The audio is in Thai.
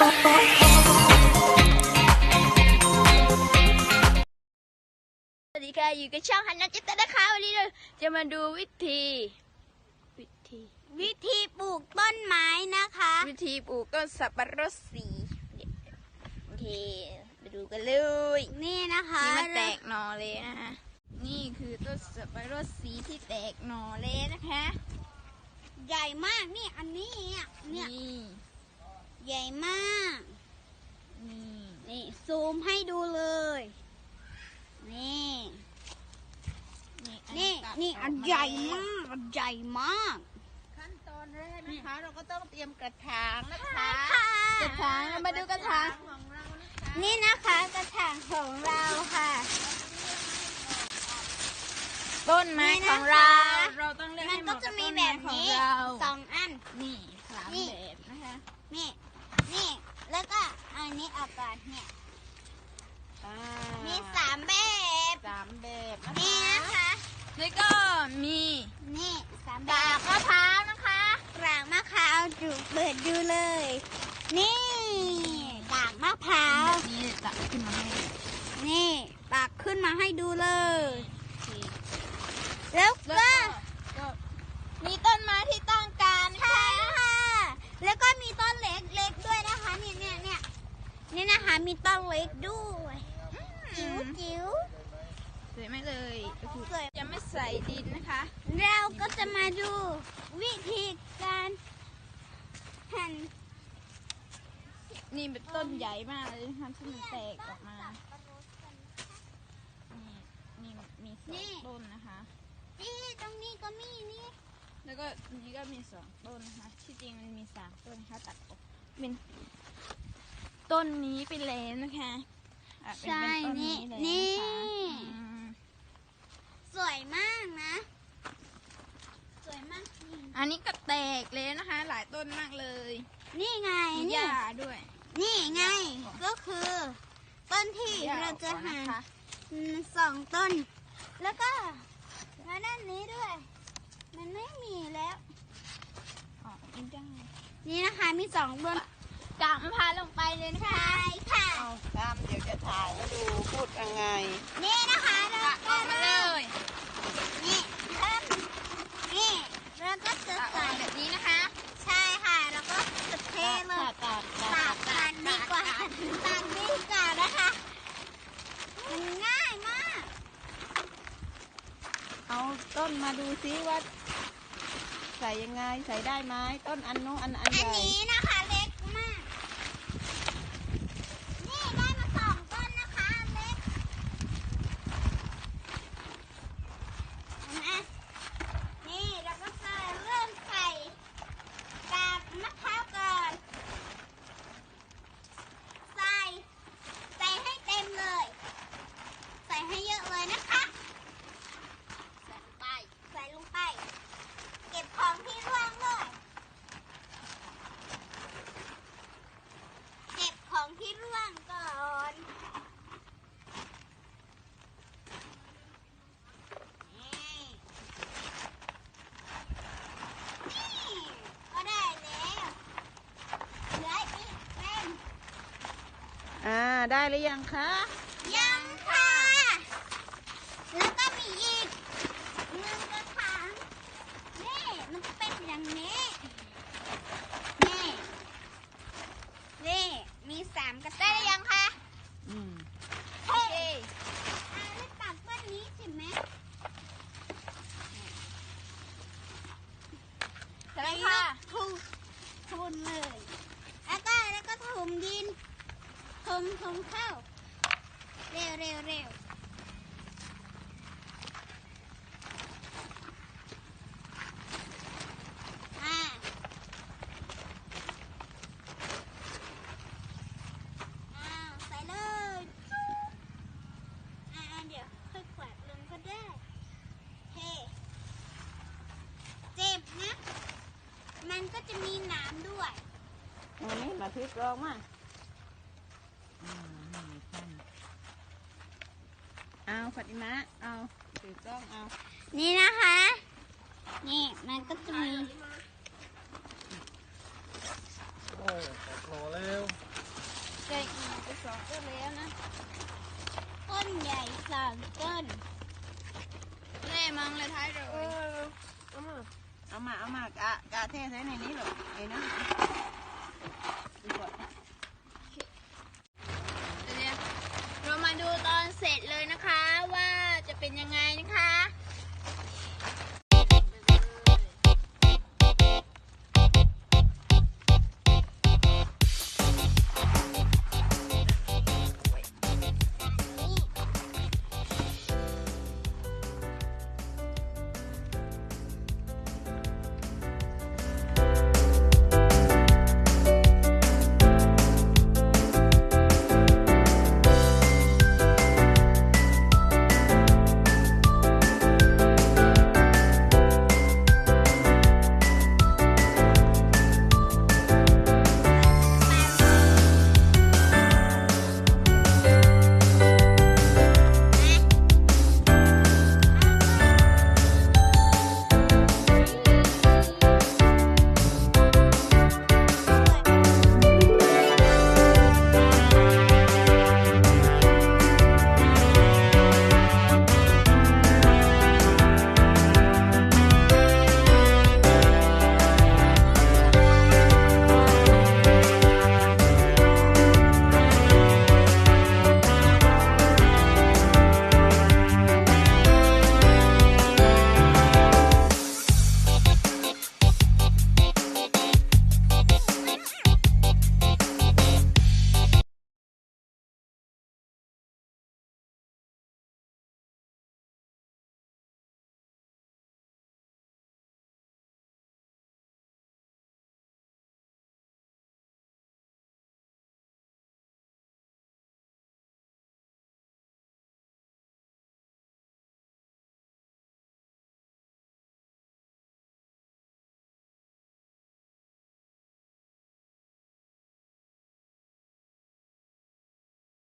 สวัสดีค่ะ อยู่กับช่องฮันนัทจิตนะคะ วันนี้เราจะมาดูวิธี วิธี วิธีปลูกต้นไม้นะคะ วิธีปลูกต้นสับปะรดสีโอเคไปดูกันเลย นี่นะคะที่มาแตกหนอเลยนะคะนี่คือต้นสับปะรดสีที่แตกหนอเลยนะคะ ใหญ่มากนี่อันนี้เนี่ยใหญ่มาก ซูมให้ดูเลย นี่ นี่ตัดนี่กอันมาใหญ่แล้วมากอันใหญ่มาก ขั้นตอนแรกนะคะ เราก็ต้องเตรียมกระถางนะคะค่ะกระถางเรามาดูกระถางของเรานะคะนี่นะคะกระถางของเราค่ะ ต้นไม้นี่ขนะคะองเรา เราต้องเลือกมันให้เหก็มาะจะกับมีต้นแบไม้บของนี้เราสองอันนี่สามนี่แบบนะคะนี่นี่แล้วก็อันนี้เออกก่อนเนี่ย อ่ามีสามแบบสามแบบนะนี่คะนะคะ แล้วก็มีนี่สามแบกาบบมะพร้าวนะคะกากมะพร้าวดูเปิดดูเลย นี่กากมะพร้าวนี่ตัดขึ้นมาให้นี่ตักขึ้นมาให้ดูเลยโอเคแล้วแล้วก็ก็ก็มีต้นไม้ที่ต้องการนะใช่คะค่ะ แล้วก็มีต้นเล็กเล็กด้วยนะคะ เนี่ยเนี่ยเนี่ยนี่นะคะ มีต้นเล็กด้ ไหมเลยก็คือสวยจะไม่ใส่ดินนะคะ เราก็จะมาดูวิธีการหั่นนี่เป็นต้นใหญ่มากเลยนะคะที่มันแตกออกมา นี่นี่มีสองต้นนะคะ นี่ตรงนี้ก็มีนี่ แล้วก็นี่ก็มีสองต้นนะคะ ที่จริงมันมีสามต้นนะคะตัดออกเป็นต้นนี้ไปแล้วนะคะอะเป็นใช่เป็นต้น สวยมากนะ สวยมากจริงอันนี้ก็แตกเลยนะคะ หลายต้นมากเลยนี่ไงมีหนี่ญ้าด้วย นี่ไง ก็คือ ต้นที่หญ้เราจะออกก่อนหั่นนะคะ อืมสองต้น แล้วก็มาด้านนี้ด้วย มันไม่มีแล้ว ออกไม่ได้นี่นะคะมีสองต้นกากมะพร้าวลงไปเลยนะคะ ใช่ค่ะ เอาตามเดี๋ยวจะถ่ายให้ดูพูดยังไง นี่นะคะเรา ตักอ ก็ อกมาเล เริ่ม ย นี่เริ่มนี่เราก็จะ ตักออ ใส่ กแบบนี้นะคะ ใช่ค่ะ แล้วก็จะเทเลย ตัดตัด ตากตัดดีกว่าตากดีกว่านะคะ มันง่ายมาก เอา ต้นมาดูซิว่า ใส่ยังไงใส่ได้ไหมต้นอันนู้นอันอันอัใหนญ่ นี้นะคะเล็กมาก นี่ได้มาสองต้นนะคะอันเล็กเห็นไหมนี่เราก็จะเริ่มใส่กากมะพร้าวก่อน ใส่ ใส่ให้เต็มเลย ใส่ให้เยอะเลยนะคะ ใส่ลงไป ใส่ลงไป เก็บของที่ร่วงเลย เก็บของที่ร่วงก่อนนี่นี่ก็ได้แล้วเหลืออีกเป็น อ่า ได้หรือยังคะ ยังค่ะ แล้วก็มีอีกหนึ่งกระถางนี่มันเป็นอย่างนี้ นี่ นี่ มีสามกระถางได้หรือยังคะ อืม เฮ้ยอ่าแล้วตัดต้นนี้ใช่ไหม ใช่ค่ะ ทุนทุนเลย แล้วก็แล้วก็ถมดินถ มถมเข้า เร็วเร็วเร็วอ่าอ้าวใส่เลยอ่าเดี๋ยวค่อยขวาดลงก็ได้เฮเจ็บนะมันก็จะมีหนามด้วยอันนี้มาพลิกลองมาอืมา เอาฟาติมะเอาถือกล้องเอานี่นะคะ นี่มันก็จะมีโอ้ตกโลแล้วแตกอีกไปสองต้นแล้วนะ ต้นใหญ่สองต้นมองเลยท้ายเลยเอามาเอามากะกะเทใส่ในนี้หรอกไอ้นะดีกว่า เดี๋ยวเรามา ดูตอนเสร็จเลยนะคะว่าจะเป็นยังไงนะคะ